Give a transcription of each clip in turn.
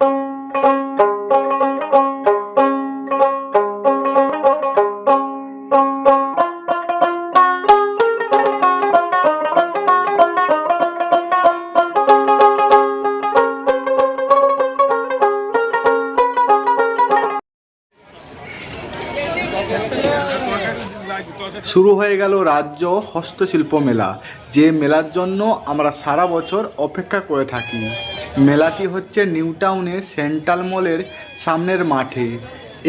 Música শুরু হয়ে গেল রাজ্য হস্তশিল্প মেলা, যে মেলার জন্য আমরা সারা বছর অপেক্ষা করে থাকি। মেলাটি হচ্ছে নিউ টাউনে সেন্ট্রাল মলের সামনের মাঠে।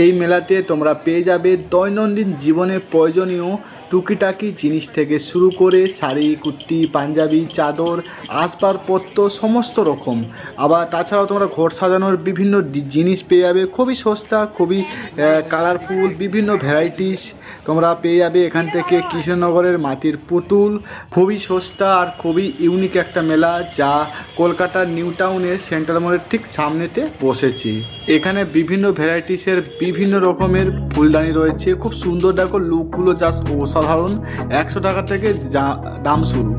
এই মেলাতে তোমরা পেয়ে যাবে দৈনন্দিন জীবনে প্রয়োজনীয় টুকিটাকি জিনিস থেকে শুরু করে শাড়ি, কুর্তি, পাঞ্জাবি, চাদর, আসবাবপত্র, সমস্ত রকম। আবার তাছাড়াও তোমরা ঘর সাজানোর বিভিন্ন জিনিস পেয়ে যাবে। খুবই সস্তা, খুবই কালারফুল বিভিন্ন ভ্যারাইটিস তোমরা পেয়ে যাবে। এখান থেকে কৃষ্ণনগরের মাটির পুতুল। খুবই সস্তা আর খুবই ইউনিক একটা মেলা যা কলকাতার নিউ টাউনের সেন্ট্রাল মলের ঠিক সামনেতে বসেছে। এখানে বিভিন্ন ভ্যারাইটিসের বিভিন্ন রকমের ফুলদানি রয়েছে। খুব সুন্দর দেখো লুকগুলো জাস্ট অসাধারণ। একশো টাকা থেকে যা দাম শুরু।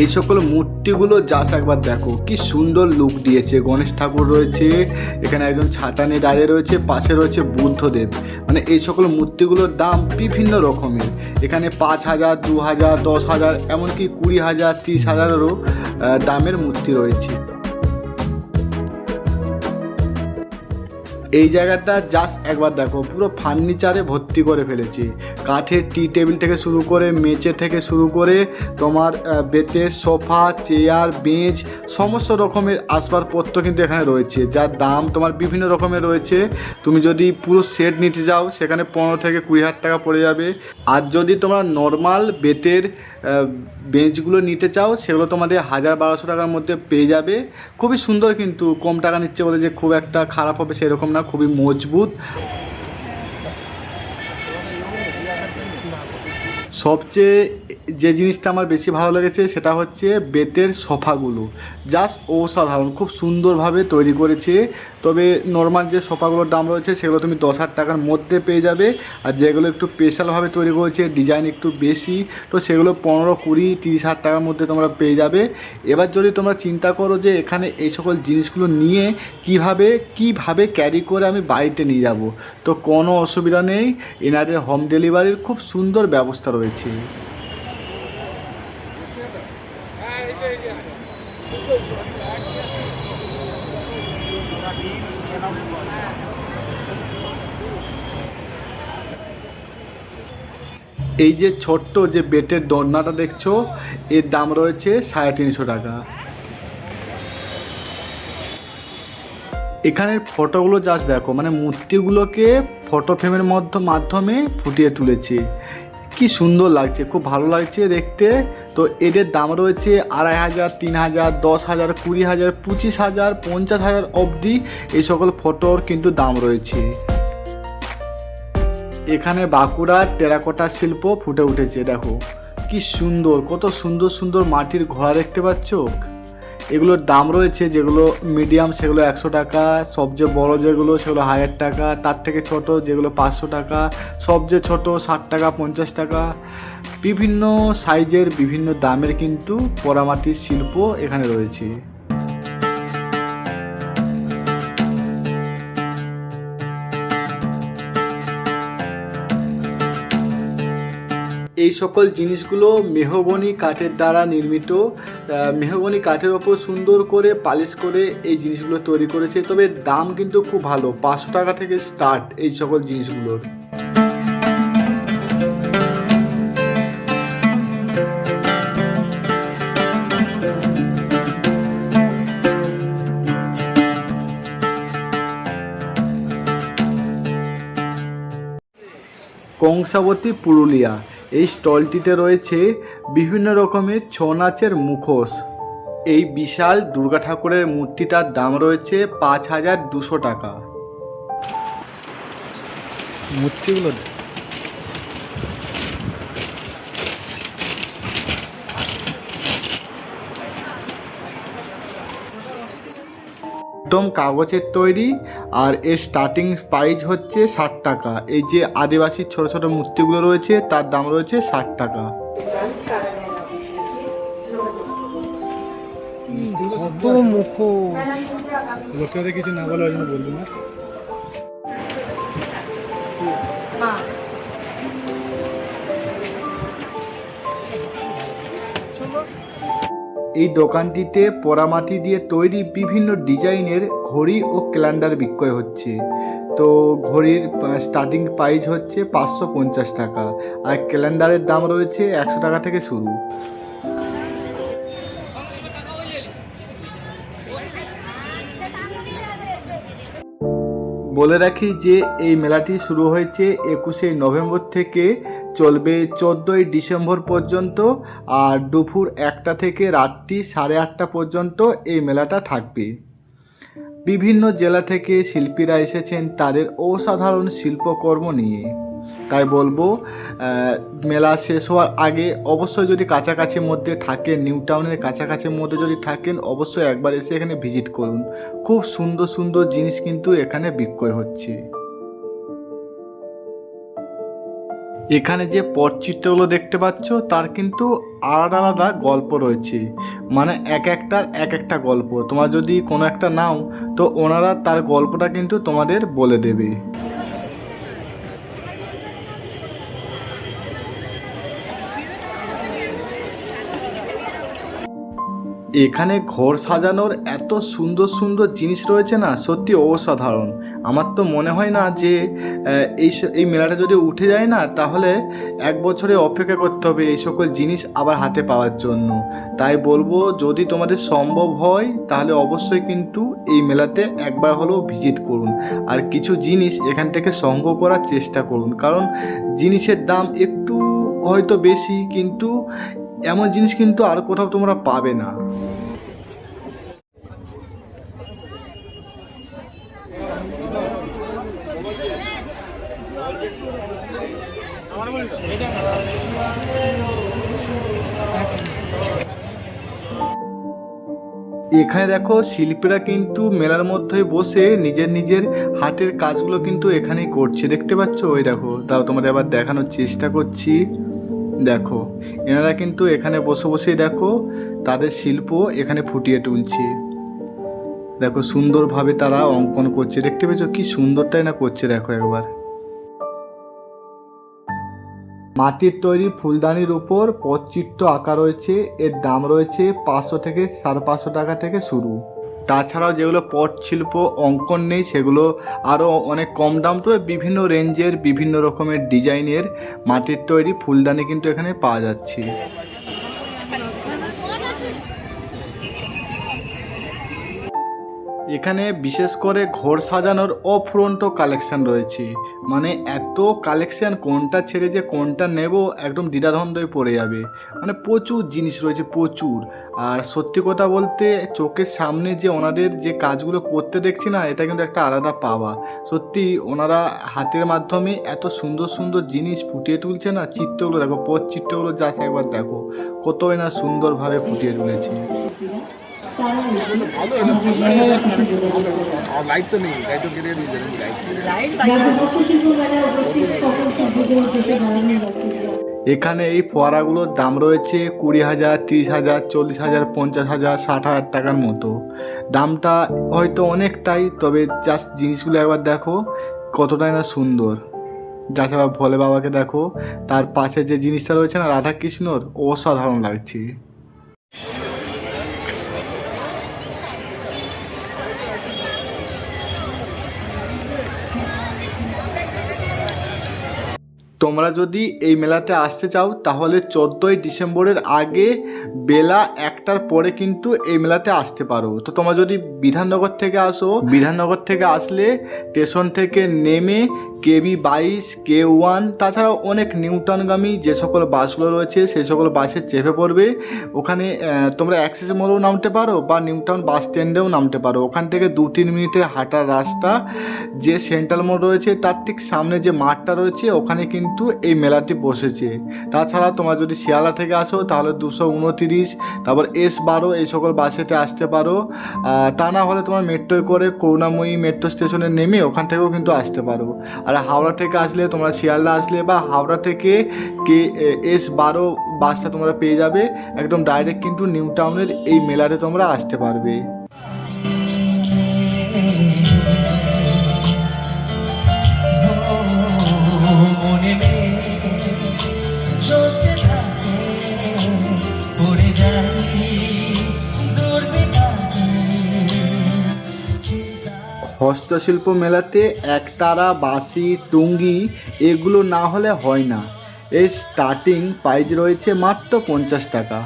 এই সকল মূর্তিগুলো জাস্ট একবার দেখো। কি সুন্দর লুক দিয়েছে। গণেশ ঠাকুর রয়েছে, এখানে একজন ছাতা নিয়ে দাঁড়িয়ে রয়েছে, পাশে রয়েছে বুদ্ধদেব। মানে এই সকল মূর্তিগুলোর দাম বিভিন্ন রকমের। এখানে পাঁচ হাজার, দু হাজার, দশ হাজার, এমনকি কুড়ি হাজার, ত্রিশ হাজারেরও দামের মূর্তি রয়েছে। এই জায়গাটা জাস্ট একবার দেখো, পুরো ফার্নিচারে ভর্তি করে ফেলেছে। কাঠের টি টেবিল থেকে শুরু করে মেচে থেকে শুরু করে তোমার বেতের সোফা চেয়ার বেঞ্চ সমস্ত রকমের আসবাবপত্র কিন্তু এখানে রয়েছে। যার দাম তোমার বিভিন্ন রকমের রয়েছে। তুমি যদি পুরো সেট নিতে যাও, সেখানে পনেরো থেকে কুড়ি হাজার টাকা পড়ে যাবে। আর যদি তোমরা নর্মাল বেতের বেঞ্চগুলো নিতে চাও, সেগুলো তোমাদের হাজার বারোশো টাকার মধ্যে পেয়ে যাবে। খুবই সুন্দর কিন্তু, কম টাকা নিচ্ছে বলে যে খুব একটা খারাপ হবে সেরকম না, খুবই মজবুত। সবচেয়ে যে জিনিসটা আমার বেশি ভালো লেগেছে সেটা হচ্ছে বেতের সোফাগুলো। জাস্ট অসাধারণ, খুব সুন্দরভাবে তৈরি করেছে। তবে নর্মাল যে সোফাগুলোর দাম রয়েছে সেগুলো তুমি দশ হাজার টাকার মধ্যে পেয়ে যাবে। আর যেগুলো একটু স্পেশালভাবে তৈরি করেছে ডিজাইন একটু বেশি, তো সেগুলো পনেরো, কুড়ি, তিরিশ হাজার টাকার মধ্যে তোমরা পেয়ে যাবে। এবার যদি তোমরা চিন্তা করো যে এখানে এই সকল জিনিসগুলো নিয়ে কীভাবে কীভাবে ক্যারি করে আমি বাড়িতে নিয়ে যাব, তো কোনো অসুবিধা নেই। এনাদের হোম ডেলিভারির খুব সুন্দর ব্যবস্থা রয়েছে। এই যে ছোট্ট যে বেটের দোলনাটা দেখছ, এর দাম রয়েছে সাড়ে তিনশো টাকা। এখানের ফটোগুলো জাস্ট দেখো মানে মূর্তিগুলোকে ফটো ফ্রেমের মধ্য, মাধ্যমে ফুটিয়ে তুলেছে। কি সুন্দর লাগছে, খুব ভালো লাগছে দেখতে। তো এদের দাম রয়েছে আড়াই হাজার, তিন হাজার, দশ হাজার, কুড়ি হাজার, পঁচিশ হাজার, পঞ্চাশ হাজার অবধি এই সকল ফটোর কিন্তু দাম রয়েছে। এখানে বাঁকুড়ার টেরাকোটা শিল্প ফুটে উঠেছে, দেখো। কি সুন্দর, কত সুন্দর সুন্দর মাটির ঘোড়া দেখতে পাচ্ছ? এগুলোর দাম রয়েছে যেগুলো মিডিয়াম সেগুলো একশো টাকা সবচেয়ে বড় যেগুলো, সেগুলো হাজার টাকা, তার থেকে ছোট যেগুলো পাঁচশো টাকা সবচেয়ে ছোট ষাট টাকা, পঞ্চাশ টাকা। বিভিন্ন সাইজের বিভিন্ন দামের কিন্তু পোড়ামাটির শিল্প এখানে রয়েছে। এই সকল জিনিসগুলো মেহগনি কাঠের দ্বারা নির্মিত আহ, মেহগনি কাঠের ওপর সুন্দর করে পালিশ করে এই জিনিসগুলো তৈরি করেছে। তবে দাম কিন্তু খুব ভালো পাঁচশো টাকা থেকে স্টার্ট এই সকল জিনিসগুলোর। কংসাবতী পুরুলিয়া এই স্টলটিতে রয়েছে বিভিন্ন রকমের ছৌ নাচের মুখোশ। এই বিশাল দুর্গা ঠাকুরের মূর্তিটার দাম রয়েছে পাঁচ হাজার দুশো টাকা। মূর্তিগুলো একদম কাগজের তৈরি আর এর স্টার্টিং প্রাইস হচ্ছে ষাট টাকা। এই যে আদিবাসীর ছোট ছোট মূর্তিগুলো রয়েছে তার দাম রয়েছে ষাট টাকা। এত মুখোশ। লোকটাতে কিছু না বলে ওই জন্য বললি না। এই দোকানটিতে পোড়ামাটি দিয়ে তৈরি বিভিন্ন ডিজাইনের ঘড়ি ও ক্যালেন্ডার বিক্রয় হচ্ছে। তো ঘড়ির স্টার্টিং প্রাইস হচ্ছে পাঁচশো পঞ্চাশ টাকা আর ক্যালেন্ডারের দাম রয়েছে একশো টাকা থেকে শুরু। বলে রাখি যে এই মেলাটি শুরু হয়েছে একুশে নভেম্বর থেকে চলবে চোদ্দোই ডিসেম্বর পর্যন্ত আর দুপুর একটা থেকে রাত্রি সাড়ে আটটা পর্যন্ত এই মেলাটা থাকবে। বিভিন্ন জেলা থেকে শিল্পীরা এসেছেন তাদের অসাধারণ শিল্পকর্ম নিয়ে। তাই বলব মেলা শেষ হওয়ার আগে অবশ্যই যদি কাছাকাছির মধ্যে থাকেন, নিউ টাউনের কাছাকাছির মধ্যে যদি থাকেন, অবশ্যই একবার এসে এখানে ভিজিট করুন। খুব সুন্দর সুন্দর জিনিস কিন্তু এখানে বিক্রয় হচ্ছে। এখানে যে পটচিত্রগুলো দেখতে পাচ্ছ, তার কিন্তু আলাদা আলাদা গল্প রয়েছে। মানে এক একটার এক একটা গল্প। তোমার যদি কোনো একটা নাও, তো ওনারা তার গল্পটা কিন্তু তোমাদের বলে দেবে। এখানে ঘর সাজানোর এত সুন্দর সুন্দর জিনিস রয়েছে না? সত্যি অসাধারণ। আমার তো মনে হয় না যে এই এই মেলাটা যদি উঠে যায় না, তাহলে এক বছরে অপেক্ষা করতে হবে এই সকল জিনিস আবার হাতে পাওয়ার জন্য। তাই বলব, যদি তোমাদের সম্ভব হয়, তাহলে অবশ্যই কিন্তু এই মেলাতে একবার হলেও ভিজিট করুন। আর কিছু জিনিস এখান থেকে সংগ্রহ করার চেষ্টা করুন। কারণ জিনিসের দাম একটু হয়তো বেশি, কিন্তু এমন জিনিস কিন্তু আর কোথাও তোমরা পাবে না। এখানে দেখো শিল্পীরা কিন্তু মেলার মধ্যে বসে নিজের নিজের হাতের কাজগুলো কিন্তু এখানেই করছে। দেখতে পাচ্ছ? ওই দেখো তাও তোমাদের আবার দেখানোর চেষ্টা করছি। দেখো, এনারা কিন্তু এখানে বসে বসেই দেখো তাদের শিল্প এখানে ফুটিয়ে তুলছে। দেখো, সুন্দরভাবে তারা অঙ্কন করছে। দেখতে পেয়েছ? কি সুন্দরটাই না করছে, দেখো একবার। মাটির তৈরি ফুলদানির উপর পথচিত্র আঁকা রয়েছে, এর দাম রয়েছে পাঁচশো থেকে সাড়ে পাঁচশো টাকা থেকে শুরু। তাছাড়াও যেগুলো পট শিল্প অঙ্কন নেই, সেগুলো আরও অনেক কম দাম। তো বিভিন্ন রেঞ্জের বিভিন্ন রকমের ডিজাইনের মাটির তৈরি ফুলদানি কিন্তু এখানে পাওয়া যাচ্ছে। এখানে বিশেষ করে ঘর সাজানোর অফুরন্ত কালেকশন রয়েছে। মানে এত কালেকশন কোনটা ছেড়ে যে কোনটা নেব একদম দ্বিধাদ্বন্দ্বই পড়ে যাবে। মানে প্রচুর জিনিস রয়েছে, প্রচুর। আর সত্যি কথা বলতে চোখের সামনে যে ওনাদের যে কাজগুলো করতে দেখছি না, এটা কিন্তু একটা আলাদা পাওয়া। সত্যি ওনারা হাতের মাধ্যমে এত সুন্দর সুন্দর জিনিস ফুটিয়ে তুলছে না, চিত্রগুলো দেখো, পথ চিত্রগুলো যাস একবার দেখো। কতই না সুন্দরভাবে ফুটিয়ে তুলেছে। লাইট তো নেই লাইট কেটে দিয়ে এখানে এই ফোয়ারাগুলোর দাম রয়েছে কুড়ি হাজার তিরিশ হাজার চল্লিশ হাজার পঞ্চাশ হাজার ষাট হাজার টাকার মতো। দামটা হয়তো অনেকটাই তবে জাস্ট জিনিসগুলো একবার দেখো কতটাই না সুন্দর। যাছাড়া ভোলে বাবাকে দেখো তার পাশে যে জিনিসটা রয়েছে না রাধাকৃষ্ণর অসাধারণ লাগছে। তোমরা যদি এই মেলাতে আসতে চাও, তাহলে চোদ্দোই ডিসেম্বরের আগে বেলা একটার পরে কিন্তু এই মেলাতে আসতে পারো। তো তোমরা যদি বিধাননগর থেকে আসো, বিধাননগর থেকে আসলে স্টেশন থেকে নেমে কেবি বাইশ, কে ওয়ান, তাছাড়াও অনেক নিউটনগামী যে সকল বাসগুলো রয়েছে, সেই সকল বাসে চেপে পড়বে। ওখানে তোমরা অ্যাক্সেস মোড়েও নামতে পারো বা নিউটাউন বাস স্ট্যান্ডেও নামতে পারো। ওখান থেকে দু তিন মিনিটের হাঁটার রাস্তা। যে সেন্ট্রাল মোড় রয়েছে, তার ঠিক সামনে যে মাঠটা রয়েছে, ওখানে কিন্তু এই মেলাটি বসেছে। তাছাড়া তোমরা যদি শিয়ালা থেকে আসো, তাহলে দুশো উনতিরিশ, তারপর এস বারো, এই সকল বাসেতে আসতে পারো। তা না হলে তোমার মেট্রোয় করে করুণাময়ী মেট্রো স্টেশনে নেমে ওখান থেকেও কিন্তু আসতে পারো। আর হাওড়া থেকে আসলে তোমরা শিয়ালদা আসলে বা হাওড়া থেকে কে এস বারো বাসটা তোমরা পেয়ে যাবে। একদম ডাইরেক্ট কিন্তু নিউ টাউনের এই মেলাতে তোমরা আসতে পারবে। হস্তশিল্প মেলাতে একতারা, বাঁশি, টুঙ্গি এগুলো না হলে হয় না। এর স্টার্টিং প্রাইজ রয়েছে মাত্র পঞ্চাশ টাকা।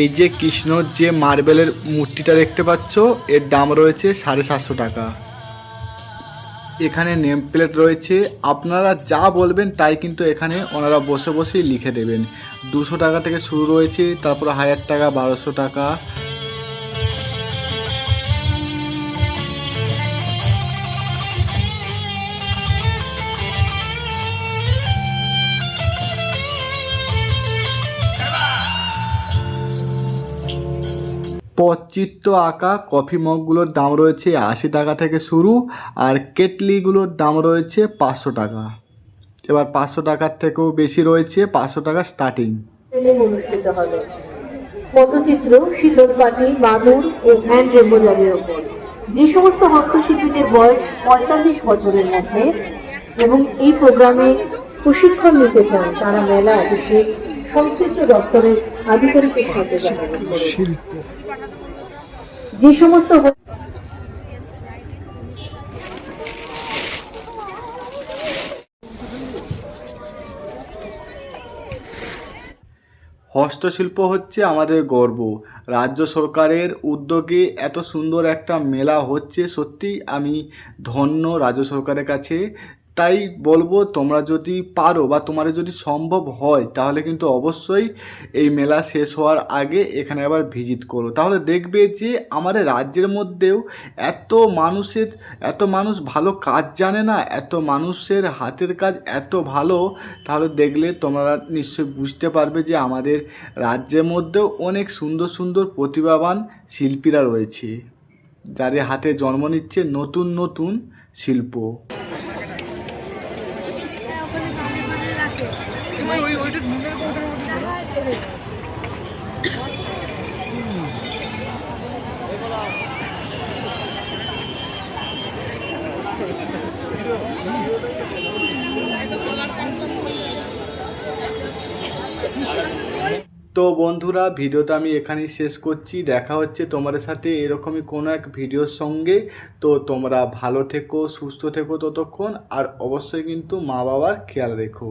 এই যে কৃষ্ণর যে মার্বেলের মূর্তিটা দেখতে পাচ্ছ, এর দাম রয়েছে সাড়ে সাতশো টাকা। এখানে নেম প্লেট রয়েছে। আপনারা যা বলবেন তাই কিন্তু এখানে ওনারা বসে বসেই লিখে দেবেন। দুশো টাকা থেকে শুরু রয়েছে, তারপর হাজার টাকা, বারোশো টাকা পচিত্র আঁকা কফি মগগুলোর দাম রয়েছে আশি টাকা থেকে শুরু আর কেটলিগুলোর দাম রয়েছে পাঁচশো টাকা। এবার পাঁচশো টাকার থেকেও বেশি রয়েছে, পাঁচশো টাকা স্টার্টিং পটচিত্র শীতলপাটি মাদুর ও হ্যান্ড এম্বোজারির ওপর যে সমস্ত হস্তশিল্পীদের বয়স পঁয়তাল্লিশ বছরের মধ্যে এবং এই প্রোগ্রামে প্রশিক্ষণ নিতে চান, তারা মেলা অফিসে সংশ্লিষ্ট দপ্তরের আধিকারিকের সাথে যে সমস্ত হস্তশিল্প হচ্ছে আমাদের গর্ব। রাজ্য সরকারের উদ্যোগে এত সুন্দর একটা মেলা হচ্ছে। সত্যি আমি ধন্য রাজ্য সরকারের কাছে। তাই বলব, তোমরা যদি পারো বা তোমাদের যদি সম্ভব হয়, তাহলে কিন্তু অবশ্যই এই মেলা শেষ হওয়ার আগে এখানে আবার ভিজিট করো। তাহলে দেখবে যে আমাদের রাজ্যের মধ্যেও এত মানুষের, এত মানুষ ভালো কাজ জানে না, এত মানুষের হাতের কাজ এত ভালো, তাহলে দেখলে তোমরা নিশ্চয়ই বুঝতে পারবে যে আমাদের রাজ্যের মধ্যেও অনেক সুন্দর সুন্দর প্রতিভাবান শিল্পীরা রয়েছে, যাদের হাতে জন্ম নিচ্ছে নতুন নতুন শিল্প। তো বন্ধুরা, ভিডিওটা আমি এখানেই শেষ করছি। দেখা হচ্ছে তোমাদের সাথে এরকমই কোনো এক ভিডিওর সঙ্গে। তো তোমরা ভালো থেকো, সুস্থ থেকো ততক্ষণ। আর অবশ্যই কিন্তু মা বাবার খেয়াল রেখো।